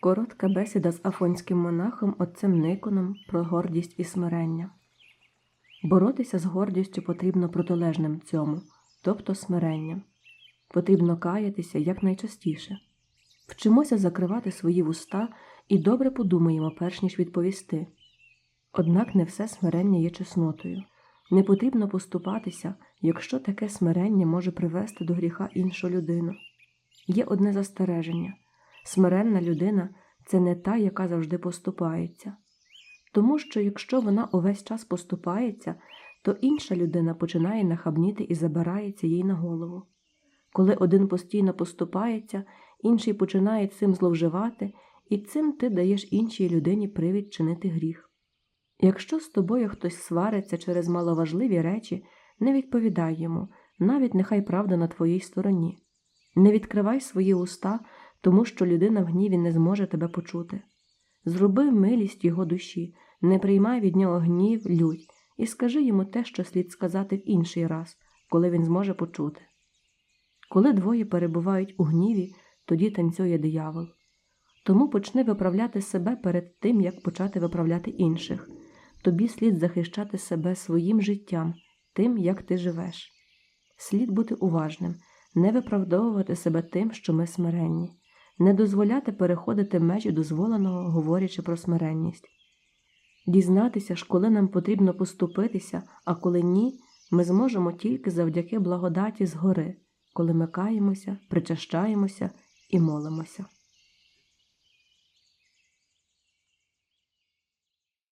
Коротка бесіда з афонським монахом отцем Никоном про гордість і смирення. Боротися з гордістю потрібно протилежним цьому, тобто смиренням. Потрібно каятися якнайчастіше. Вчимося закривати свої вуста і добре подумаємо, перш ніж відповісти. Однак не все смирення є чеснотою. Не потрібно поступатися, якщо таке смирення може привести до гріха іншу людину. Є одне застереження смиренна людина це не та, яка завжди поступається. Тому що якщо вона увесь час поступається, то інша людина починає нахабніти і забирається їй на голову. Коли один постійно поступається, інший починає цим зловживати, і цим ти даєш іншій людині привід чинити гріх. Якщо з тобою хтось свариться через маловажливі речі, не відповідай йому, навіть нехай правда на твоїй стороні. Не відкривай свої уста, тому що людина в гніві не зможе тебе почути. Зроби милість його душі, не приймай від нього гнів, лють, і скажи йому те, що слід сказати в інший раз, коли він зможе почути. Коли двоє перебувають у гніві, тоді танцює диявол. Тому почни виправляти себе перед тим, як почати виправляти інших. Тобі слід захищати себе своїм життям, тим, як ти живеш. Слід бути уважним, не виправдовувати себе тим, що ми смиренні, не дозволяти переходити межі дозволеного, говорячи про смиренність. Дізнатися ж, коли нам потрібно поступитися, а коли ні, ми зможемо тільки завдяки благодаті згори, коли ми каємося, причащаємося і молимося.